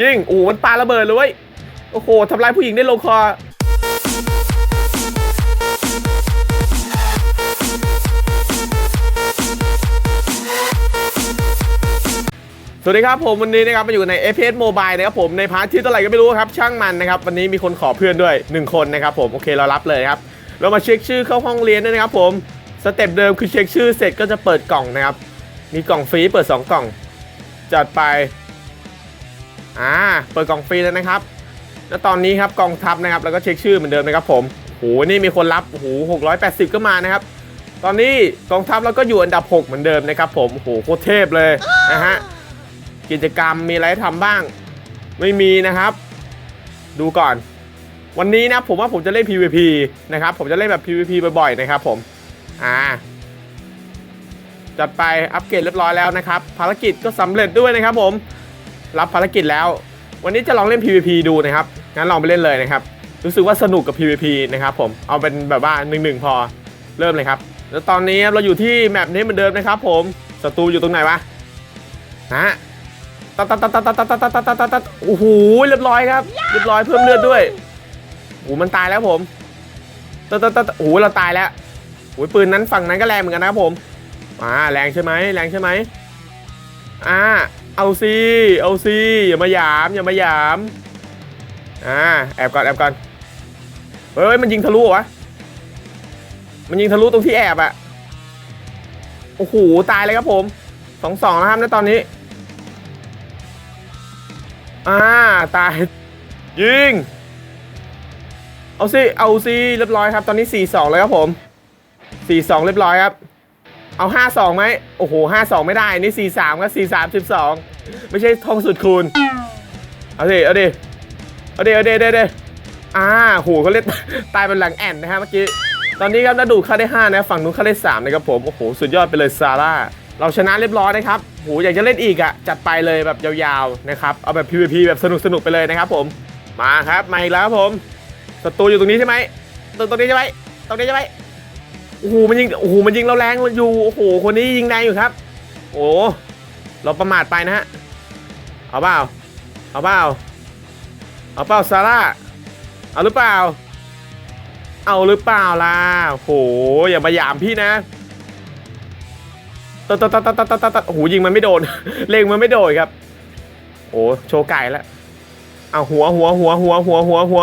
ยิงโอ้โหมันปาระเบิดเลยเว้ยโอ้โหทำลายผู้หญิงได้ลงคอสวัสดีครับผมวันนี้นะครับมาอยู่ใน FPS Mobile นะครับผมในพาร์ทที่เท่าไหร่ก็ไม่รู้ครับช่างมันนะครับวันนี้มีคนขอเพื่อนด้วย 1 คนนะครับผมโอเคเรารับเลยครับเรามาเช็คชื่อเข้าห้องเรียนด้วยนะครับผมสเต็ปเดิมคือเช็คชื่อเสร็จก็จะเปิดกล่องนะครับมีกล่องฟรีเปิด 2 กล่อง จัดไป อ่าเปิดกล่องฟรีแล้วนะครับ แล้วตอนนี้ครับกองทัพนะครับแล้วก็เช็คชื่อเหมือนเดิมนะครับผมโหนี่มีคนรับโอ้โห680ก็มานะครับ ตอนนี้กองทัพเราก็อยู่อันดับ 6 เหมือนเดิมนะครับผมโอ้โหโคตรเทพเลยนะฮะกิจกรรมมีอะไรให้ทำบ้าง ไม่มีนะครับ ดูก่อน วันนี้นะผมว่าผมจะเล่น PVP นะครับผมจะเล่นแบบ PVP บ่อยๆนะครับผมอ่าจัดไปอัปเกรดเรียบร้อยแล้วนะครับ ภารกิจก็สำเร็จด้วยนะครับผม รับภารกิจแล้ว วันนี้จะลองเล่น PVP ดูนะครับงั้นลองไปเล่นเลยนะครับ รู้สึกว่าสนุกกับ PVP นะครับผมเอาเป็นแบบว่า1นึพอเริ่มเลยครับ แล้วตอนนี้เราอยู่ที่แมปนี้เหมือนเดิมนะครับ ผมศัตรูอยู่ตรงไหนวะนะตัดตัดตัดตัดตัดตัดตัดตัดตัดตัดตัดโอ้โหเรียบร้อยครับเรียบร้อยเพิ่มเลือดด้วยโอ้มันตายแล้วผมตัดตัดตัดโอ้โหเราตายแล้วโอ้ยปืนนั้นฝั่งนั้นก็แรงเหมือนกันนะครับผมอ่าแรงใช่ไหมแรงใช่ไหมอ่า เอาซีเอาซีอย่ามาหยามอย่ามาหยามอ่าแอบก่อนแอบก่อนเฮ้ยมันยิงทะลุวะมันยิงทะลุตรงที่แอบอะโอ้โหตายเลยครับผมสองสองแล้วครับในตอนนี้อ่าตายยิงเอาสิเอาสิเรียบร้อยครับ ตอนนี้ 4 2เลยครับผม 4 2 เรียบร้อยครับ เอา5 2ไหมโอ้โห5 2ไม่ได้นี่4 3ก็4 3 12ไม่ใช่ทองสุดคูณเอาดิเอาดิเอาดิเอาดิเอาดิเดอ่าโหเขาเล่นตายเป็นหลังแอนนะฮะเมื่อกี้ตอนนี้ครับนาดูค่าได้5นะฝั่งนู้นค่าได้3นะครับผมโอ้โหสุดยอดไปเลยซาร่าเราชนะเรียบร้อยนะครับโหอยากจะเล่นอีกอะ่ะจัดไปเลยแบบยาวๆนะครับเอาแบบ PVP แบบสนุกๆไปเลยนะครับผมมาครับมาอีกแล้วครับผมศัตรูอยู่ตรงนี้ใช่ไหมตรงตรงนี้ใช่ไหมตรงนี้ใช่ไหม โอ้โหมันยิงโอ้โหมันยิงเราแรงอยู่โอ้โหคนนี้ยิงแรงอยู่ครับ โอ้เราประมาทไปนะฮะเอาเปล่าเอาเปล่าเอาเปล่าซาร่าเอาหรือเปล่า เอาหรือเปล่าล่ะโหอย่ามาหยามพี่นะตัดตัดตัดตัดตัดตัดตัดโอ้โหยิงมันไม่โดนเล็งมันไม่โดนครับ โอ้โชว์ไก่แล้วเอาหัวหัวหัวหัวหัวหัวหัว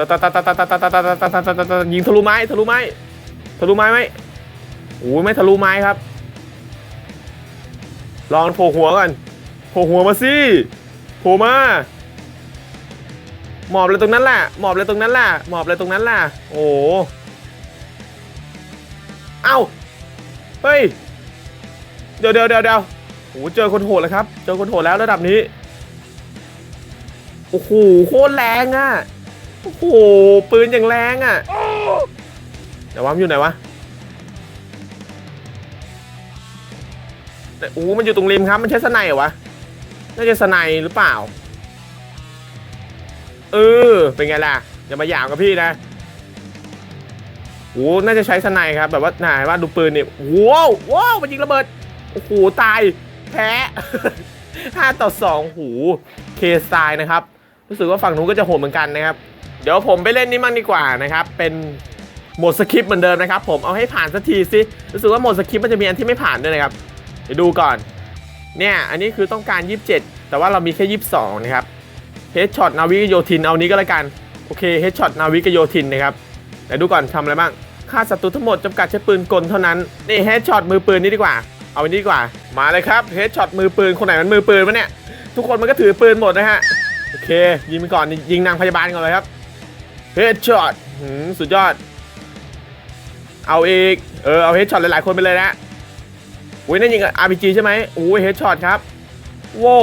ตัดตัดตัดตัดตัดตัดตัดตัดตัดตัดตัดตัดตัดยิงทะลุไม้ทะลุไม้ทะลุไม้ไหมโอ้ไม่ทะลุไม้ครับ ลองโผล่หัวก่อนโผล่หัวมาสิโผล่มาหมอบเลยตรงนั้นแหละหมอบเลยตรงนั้นแหละหมอบเลยตรงนั้นแหละโอ้เอ้าเฮ้ยเดี๋ยวเดี๋ยวเดี๋ยวเดี๋ยวโอ้เจอคนโหดแล้วครับ เจอคนโหดแล้วระดับนี้โอ้โหโคตรแรงอะ โอ้โหปืนอย่างแรงอะเดี๋ยวว่ามันอยู่ไหนวะแต่โอ้มันอยู่ตรงริมครับ มันใช้สไนเหรอวะ น่าจะสไนหรือเปล่า เออ เป็นไงล่ะ อย่ามาหยามกับพี่นะโอ้น่าจะใช้สไนครับ แบบว่าไหนว่าดูปืนเนี่ยว้าวว้าวมันยิงระเบิด โอ้โห ตาย แพ้5ต่อ2หู เคสไตล์นะครับ รู้สึกว่าฝั่งนู้นก็จะโหดเหมือนกันนะครับ เดี๋ยวผมไปเล่นนี่มั่งดีกว่านะครับ เป็นโหมดสคริปต์เหมือนเดิมนะครับ ผมเอาให้ผ่านสักทีสิรู้สึกว่าโหมดสคริปต์มันจะมีอันที่ไม่ผ่านด้วยนะครับ เดี๋ยวดูก่อน เนี่ย อันนี้คือต้องการ 27 แต่ว่าเรามีแค่ 22 นะครับเฮดช็อตนาวิกโยธินเอานี้ก็แล้วกันโอเคเฮดช็อตนาวิกโยธินนะครับเดี๋ยวดูก่อนทำอะไรบ้างฆ่าศัตรูทั้งหมดจำกัดใช้ปืนกลเท่านั้นนี่เฮดช็อตมือปืนนี่ดีกว่า เอาอันนี้ดีกว่ามาเลยครับเฮดช็อตมือปืนคนไหนมันมือปืนวะเนี่ยทุกคนมันก็ถือปืนหมดนะฮะโอเค ยิงไปก่อนยิงนางพยาบาลก่อนเลยครับ เฮดช็อตสุดยอด เอาอีก เออ เอาเฮดช็อตหลายๆ คนไปเลยนะอุ้ยนั่นยิง RPG ใช่ไหมโอ้ยเฮดช็อตครับโว้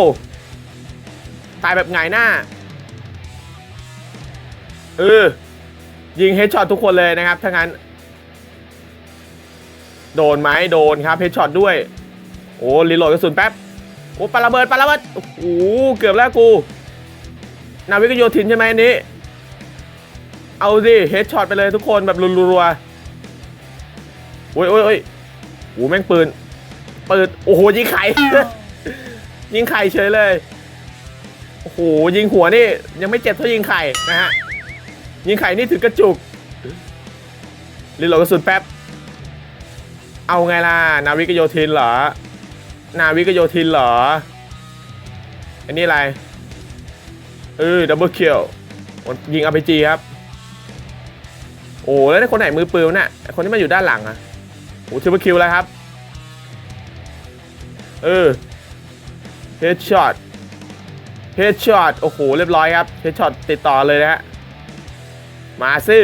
ตายแบบไงายหน้า เออ ยิงเฮดช็อตทุกคนเลยนะครับถ้างั้น โดนไหมโดนครับเฮดช็อตด้วย โอ้รีโหลดกระสุนแป๊บ โอ้ปาระเบิดปาระเบิด โอ้โหเกือบแล้วกู นาวิกโยธินใช่ไหมอันนี้ เอาสิเฮดช็อตไปเลยทุกคนแบบรัวๆโอ้ยโอ้ยโอ้ยโอ้แม่งปืนปืนโอ้โหยิงไข่ ยิงไข่เฉยเลย โอ้โหยิงหัวนี่ยังไม่เจ็บเท่ายิงไข่นะฮะ ยิงไข่นี่ถึงกระจุกรีโหลดกระสุนแป๊บ เอาไงล่ะ นาวิกโยธินเหรอ นาวิกโยธินเหรอ อันนี้อะไร เออดับเบิลคิวยิงอาร์พีจีครับ โอ้แล้วคนไหนมือปืนวะเนี่ยคนที่มาอยู่ด้านหลังอะโอ้ทิปเปิลคิวแล้วครับ เออเฮดช็อตเฮดช็อตโอ้โหเรียบร้อยครับเฮดช็อตติดต่อเลยนะฮะมาสิ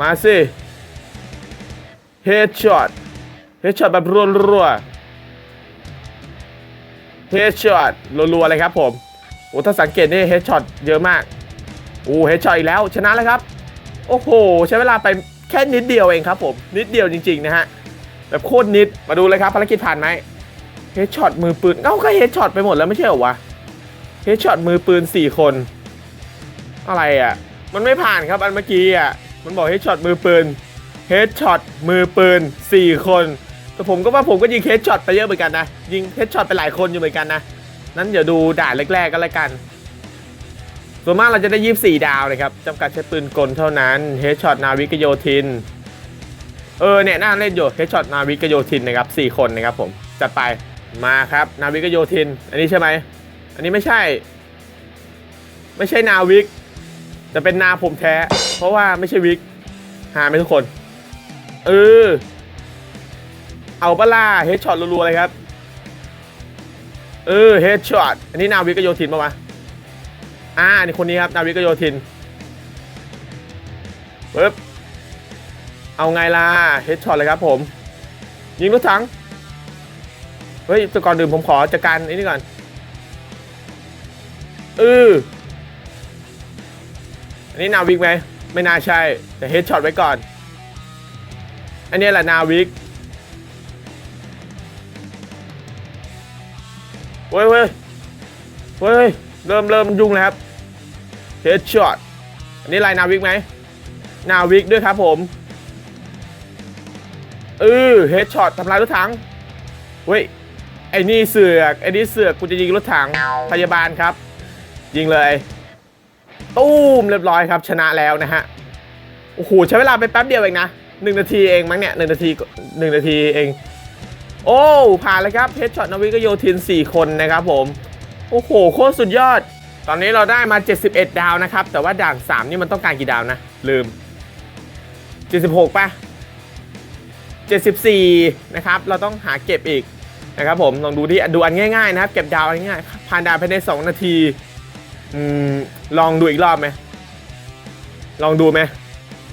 มาสิเฮดช็อตเฮดช็อตแบบรัวๆเฮดช็อตรัวๆเลยครับผมโอ้ถ้าสังเกตนี่เฮดช็อตเยอะมากโอ้เฮดช็อตอีกแล้วชนะแล้วครับ โอ้โห ใช้เวลาไปแค่นิดเดียวเองครับผม นิดเดียวจริง ๆ นะฮะ แบบโคตรนิด มาดูเลยครับภารกิจผ่านไหมเฮดช็อตมือปืนเอ้าก็เฮดช็อตไปหมดแล้วไม่ใช่เหรอวะเฮดช็อตมือปืน 4 คน อะไรอะ มันไม่ผ่านครับอันเมื่อกี้อะ มันบอกเฮดช็อตมือปืนเฮดช็อตมือปืน 4 คน แต่ผมก็ว่าผมก็ยิงเฮดช็อตไปเยอะเหมือนกันนะ ยิงเฮดช็อตไปหลายคนอยู่เหมือนกันนะ นั้นเดี๋ยวดูด่านแรกๆกันละกัน ส่วนมากเราจะได้ 24 ดาวเลยครับจำกัดใช้ปืนกลเท่านั้นเฮดช็อตนาวิกโยธิน เออเนี่ยน่าเล่นอยู่เฮดช็อตนาวิกโยธินนะครับ4คนนะครับผมจัดไปมาครับนาวิกโยธิน อันนี้ใช่ไหมอันนี้ไม่ใช่ ไม่ใช่นาวิกแต่เป็นนาผมแท้ เพราะว่าไม่ใช่วิกหาไหมทุกคน เออ เอาปลาเฮดช็อตรัวๆเลยครับ เออเฮดช็อตอันนี้นาวิกโยธินปะวะ อ่านี่คนนี้ครับนาวิกโยธินปึ๊บเอาไงล่ะเฮดช็อตเลยครับผม ยิงรถถัง เฮ้ยต่ก่อนดื่มผมขอจัดการไอ้นี่ก่อนเอออันนี้นาวิกไหมไม่น่าใช่ แต่เฮดช็อตไว้ก่อน อันนี้แหละนาวิกเว้ยเว้ยเว้ย เริ่มเริ่มยุ่งแล้วครับเฮดช็อตอันนี้ลายนาวิกไหมนาวิกด้วยครับผมเออเฮดช็อตทำลายรถถังเว้ยไอ้นี่เสือกไอ้นี่เสือกกูจะยิงรถถังพยาบาลครับ ยิงเลย ตู้มเรียบร้อยครับ ชนะแล้วนะฮะโอ้โหใช้เวลาไปแป๊บเดียวเองนะหนึ่งนาทีเองมั้งเนี่ยหนึ่งนาทีหนึ่งนาทีเอง โอ้ผ่านเลยครับเฮดช็อตนาวิกโยธิน 4 คนนะครับผม โอ้โห โคตรสุดยอด ตอนนี้เราได้มา 71 ดาวนะครับ แต่ว่าด่าน 3 นี่มันต้องการกี่ดาวนะ ลืม 76ป่ะ 74 นะครับ เราต้องหาเก็บอีกนะครับผม ลองดูที่ดูอันง่ายๆนะครับ เก็บดาวอันง่ายๆผ่านดาวภายใน 2 นาทีอืมลองดูอีกรอบไหม ลองดูไหม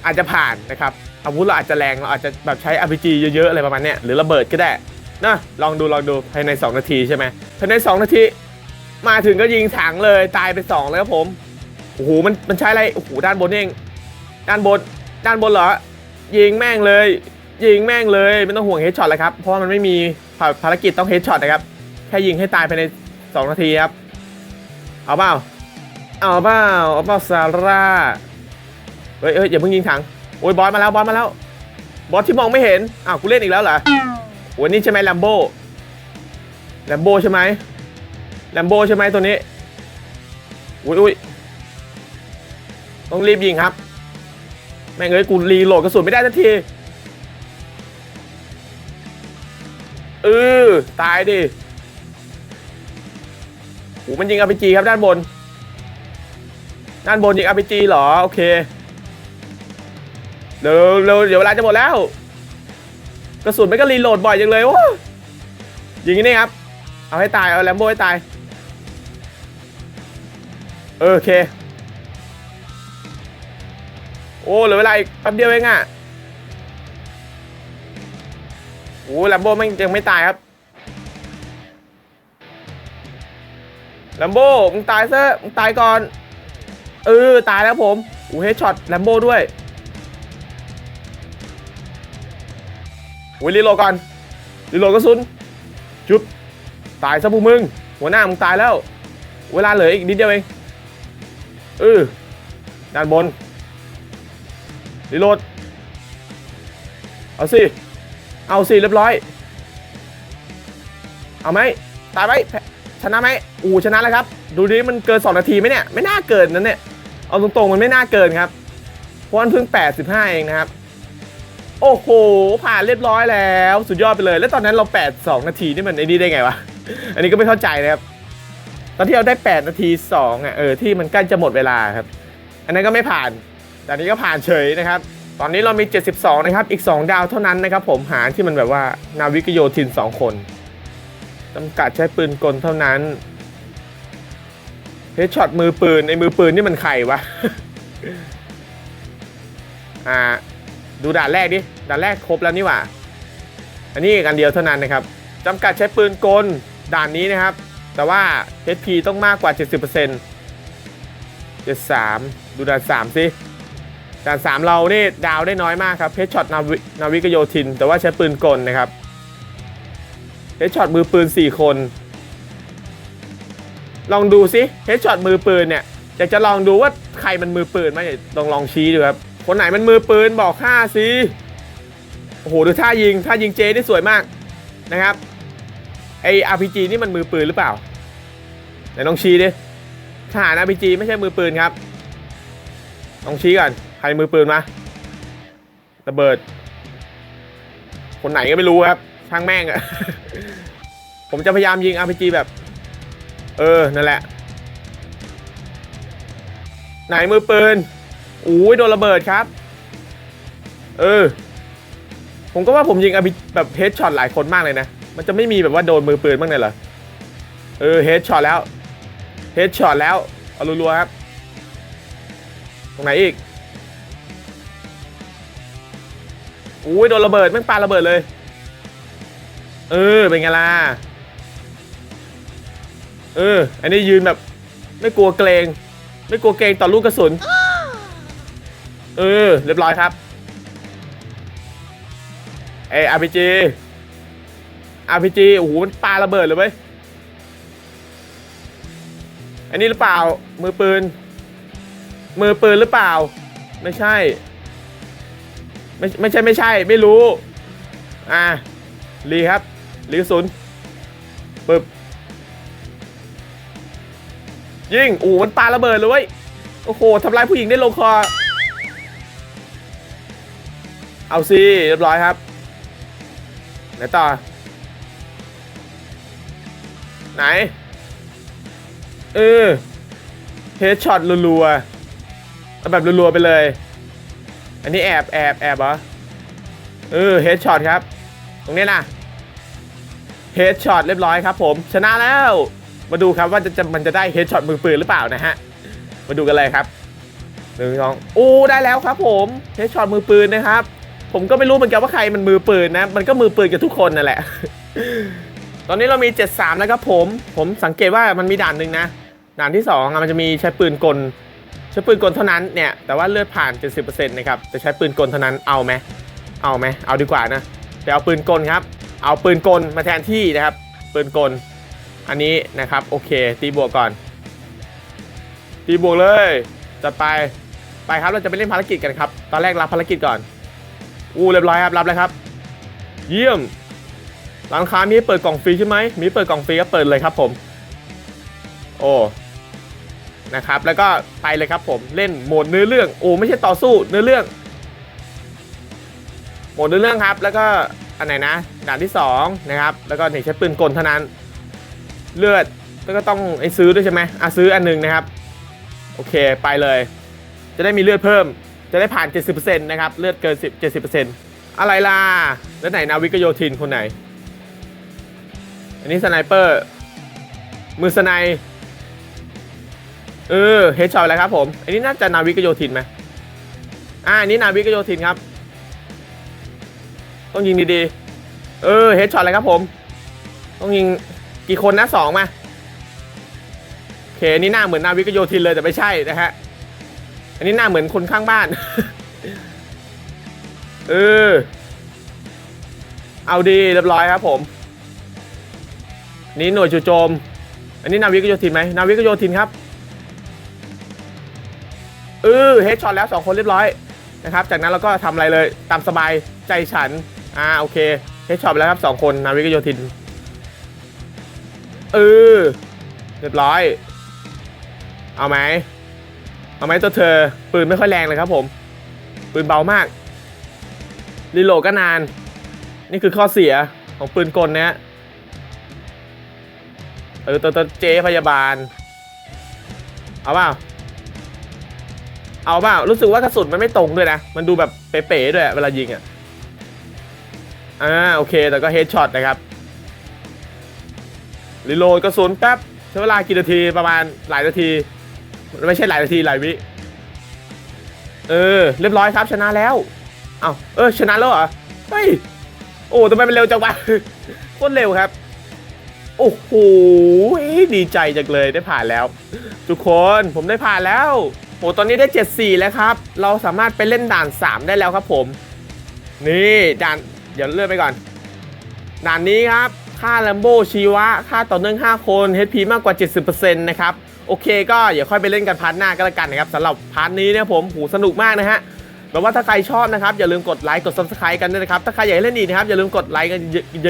อาจจะผ่านนะครับ อาวุธเราอาจจะแรง เราอาจจะแบบใช้ RPG เยอะๆอะไรประมาณเนี้ย หรือระเบิดก็ได้นะลองดูลองดูภายใน 2 นาทีใช่ไหมภายใน 2 นาที มาถึงก็ยิงถังเลยตายไป2เลยครับผมโอ้โหมันมันใช้อะไรโอ้โหด้านบนเอง ด้านบนด้านบนเหรอยิงแม่งเลย ยิงแม่งเลยไม่ต้องห่วงเฮดช็อตเลยครับเพราะว่ามันไม่มีภารกิจต้องเฮดช็อตนะครับแค่ยิงให้ตายภายใน2นาทีครับเอาเปล่าเอาเปล่าเอาเปล่าซาร่าเฮ้ยเฮ้ยอย่าเพิ่งยิงถังโอ้ยบอสมาแล้วบอสมาแล้วบอสที่มองไม่เห็นอ้าวกูเล่นอีกแล้วเหรอโอ้ยนี่ใช่ไหมแลมโบ้แลมโบ้ใช่ไหม แลมโบใช่ไหมตัวนี้ อุ้ยอุ้ยต้องรีบยิงครับ แม่งเอ้ยกูรีโหลดกระสุนไม่ได้สักทีเออตายดิโอ้มันยิง RPG ครับด้านบน ด้านบนยิง RPG เหรอ โอเคเดี๋ยวเดี๋ยวเดี๋ยวเวลาจะหมดแล้ว กระสุนไม่ก็รีโหลดบ่อยจังเลยโอ้ยิงอย่างนี้ครับ เอาให้ตาย เอาแลมโบ้ให้ตาย โอเค โอ้เหลือเวลาอีกแป๊บเดียวเองอะโอ้แลมโบ้ไม่ยังไม่ตายครับแลมโบ้มึงตายซะมึงตายก่อนเออตายแล้วผมโอ้เฮดช็อตแลมโบ้ด้วยโอ้ยรีโลก่อนรีโลกระสุนจุ๊บตายซะพวกมึง หัวหน้ามึงตายแล้ว เวลาเหลืออีกนิดเดียวเอง เออด้านบนรีโหลด เอาสิ เอาสิ เรียบร้อย เอาไหมตายไหมชนะไหมอูชนะแล้วครับ ดูดิมันเกิน 2 นาทีไหมเนี่ย ไม่น่าเกินนั่นเนี่ย เอาตรงๆ มันไม่น่าเกินครับ เพราะมันเพิ่ง 85 เองนะครับ โอ้โห ผ่านเรียบร้อยแล้ว สุดยอดไปเลย แล้วตอนนั้นเรา 8 2 นาทีนี่มันไอ้นี่ได้ไงวะ อันนี้ก็ไม่เข้าใจนะครับ ตอนที่เราได้ 8 นาที2อะเออที่มันใกล้จะหมดเวลาครับ อันนั้นก็ไม่ผ่าน แต่นี้ก็ผ่านเฉยนะครับ ตอนนี้เรามี 72 นะครับ อีก 2 ดาวเท่านั้นนะครับผมหาที่มันแบบว่านาวิกโยธิน 2 คนจำกัดใช้ปืนกลเท่านั้นเฮดช็อตมือปืนไอ้มือปืนนี่มันใครวะอ่าดูด่านแรกดิด่านแรกครบแล้วนี่หว่า อันนี้กันเดียวเท่านั้นนะครับจำกัดใช้ปืนกลด่านนี้นะครับ แต่ว่า HP ต้องมากกว่า 70% 73 ดูด่าน3สิด่าน3เรานี่ดาวได้น้อยมากครับเพชช็อตนาวินาวิกโยธิน แต่ว่าใช้ปืนกลนะครับเพชช็อตมือปืน 4 คน ลองดูสิเพชช็อตมือปืนเนี่ยอยากจะลองดูว่าใครมันมือปืนไหมลองลองชี้ดูครับ คนไหนมันมือปืนบอกค่าสิ โอ้โห ดูท่ายิง ท่ายิงเจนี่สวยมากนะครับ ไอ RPG นี่มันมือปืนหรือเปล่าไหนลองชี้ดิทหาร RPG ไม่ใช่มือปืนครับลองชี้ก่อนใครมือปืนมาระเบิด คนไหนก็ไม่รู้ครับช่างแม่งอะผมจะพยายามยิง RPG แบบ เออนั่นแหละ ไหนมือปืนอู้ยโดนระเบิดครับ เออ ผมก็ว่าผมยิง RPG แบบเฮดช็อตหลายคนมากเลยนะ มันจะไม่มีแบบว่าโดนมือปืนบ้างเลยเหรอ เออเฮดช็อตแล้ว เฮดช็อตแล้ว เอารัวๆครับ ตรงไหนอีกอุ้ยโดนระเบิดแม่งปาระเบิดเลย เออ เป็นไงล่ะ เออ อันนี้ยืนแบบ ไม่กลัวเกรง ไม่กลัวเกรงต่อลูกกระสุน เออ เรียบร้อยครับ เออาร์พีจี อาร์พีจีโอ้โหมันปาระเบิดเลยเว้ย อันนี้หรือเปล่า มือปืน มือปืนหรือเปล่า ไม่ใช่ ไม่ไม่ใช่ไม่ใช่ ไม่รู้ อ่ารีครับรีกระสุนปึบยิงอู้มันปาระเบิดเลยเว้ย โอ้โหทำลายผู้หญิงได้ลงคอ เอาสิเรียบร้อยครับไหนต่อ ไหน เออเฮดช็อตรัวๆเอาแบบรัวๆไปเลย อันนี้แอบแอบแอบเหรอ เออเฮดช็อตครับ ตรงนี้นะเฮดช็อตเรียบร้อยครับผม ชนะแล้ว มาดูครับว่าจะจะมันจะได้เฮดช็อตมือปืนหรือเปล่านะฮะ มาดูกันเลยครับหนึ่งสองอู้ได้แล้วครับผมเฮดช็อตมือปืนนะครับ ผมก็ไม่รู้เหมือนกันว่าใครมันมือปืนนะ มันก็มือปืนกับทุกคนนั่นแหละ ตอนนี้เรามี 73แล้วครับผม ผมสังเกตว่ามันมีด่านหนึ่งนะ ด่านที่2อะมันจะมีใช้ปืนกล ใช้ปืนกลเท่านั้นเนี่ย แต่ว่าเลือดผ่าน 70%นะครับ จะใช้ปืนกลเท่านั้น เอาไหม เอาไหม เอาดีกว่านะไปเอาปืนกลครับ เอาปืนกลมาแทนที่นะครับ ปืนกล อันนี้นะครับ โอเค ตีบวกก่อน ตีบวกเลย จัดไป ไปครับ เราจะไปเล่นภารกิจกันครับ ตอนแรกรับภารกิจก่อน อู้เรียบร้อยครับ รับเลยครับ เยี่ยม ร้านค้ามีเปิดกล่องฟรีใช่ไหมมีเปิดกล่องฟรีก็เปิดเลยครับผม โอ้นะครับ แล้วก็ไปเลยครับผมเล่นโหมดเนื้อเรื่องโอ้ไม่ใช่ต่อสู้เนื้อเรื่องโหมดเนื้อเรื่องครับ แล้วก็อันไหนนะด่านที่สองนะครับแล้วก็เนี่ยใช้ปืนกลเท่านั้น เลือดแล้วก็ต้องไอซื้อด้วยใช่ไหมอะซื้ออันหนึงนะครับ โอเคไปเลย จะได้มีเลือดเพิ่ม จะได้ผ่าน 70%นะครับเลือดเกิน10 70%อะไรล่ะแล้วไหนนาวิกโยธินคนไหน อันนี้สไนเปอร์ มือสไนเออเฮดช็อตอะไรครับผม อันนี้น่าจะนาวิกโยธินไหมอ่าอันนี้นาวิกโยธินครับ ต้องยิงดีๆ เออเฮดช็อตอะไรครับผม ต้องยิงกี่คนนะสองมาโอเคนนี่หน้าเหมือนนาวิกโยธินเลยแต่ไม่ใช่นะฮะ อันนี้หน้าเหมือนคนข้างบ้าน เออ เอาดีเรียบร้อยครับผม นี่หน่วยจู่โจม อันนี้นาวิกโยธินไหมนาวิกโยธินครับเออเฮดช็อตแล้วสองคนเรียบร้อยนะครับ จากนั้นเราก็ทำอะไรเลยตามสบายใจฉัน อ่าโอเคเฮดช็อตแล้วครับสองคนนาวิกโยธินเออเรียบร้อย เอาไหมเอาไหมตัวเธอ ปืนไม่ค่อยแรงเลยครับผม ปืนเบามากรีโหลดก็นาน นี่คือข้อเสียของปืนกลนะฮะ ออตัวตัวเจพยาบาล เอาเปล่า เอาเปล่า รู้สึกว่ากระสุนมันไม่ตรงด้วยนะ มันดูแบบเป๋ๆด้วยเวลายิงอะ อ่าโอเค แต่ก็เฮดช็อตนะครับรีโหลดกระสุนแป๊บใช้เวลากี่นาทีประมาณหลายนาที ไม่ใช่หลายนาทีหลายวิ เออ เรียบร้อยครับชนะแล้วเอ้าเออชนะแล้วเหรอ เฮ้ย โอ้ทำไมมันเร็วจังวะโคตรเร็วครับ โอ้โหดีใจจังเลยได้ผ่านแล้ว ทุกคนผมได้ผ่านแล้วโอ้ตอนนี้ได้ 74 แล้วครับ เราสามารถไปเล่นด่าน 3 ได้แล้วครับผม นี่ด่านเดี๋ยวเลื่อนไปก่อน ด่านนี้ครับ ค่าแลมโบชีวะ ค่าต่อเนื่อง 5 คน HP มากกว่า 70%นะครับ โอเคก็อย่าค่อยไปเล่นกันพาร์ทหน้าก็แล้วกันนะครับสำหรับพาร์ทนี้เนี่ยผมหูสนุกมากนะฮะแบบว่าถ้าใครชอบนะครับ อย่าลืมกดไลค์กด subscribe กันด้วยนะครับ ถ้าใครอยากเล่นอีกนะครับอย่าลืมกดไลค์กัน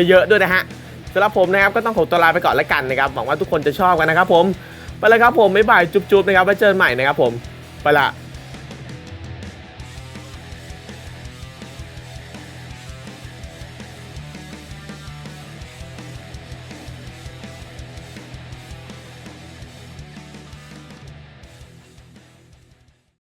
เยอะๆด้วยนะฮะ สำหรับผมนะครับก็ต้องขอตัวลาไปก่อนแล้วกันนะครับหวังว่าทุกคนจะชอบกันนะครับผมไปเลยครับผมบ๊ายบายจุ๊บๆนะครับไว้เจอกันใหม่นะครับผมไปละ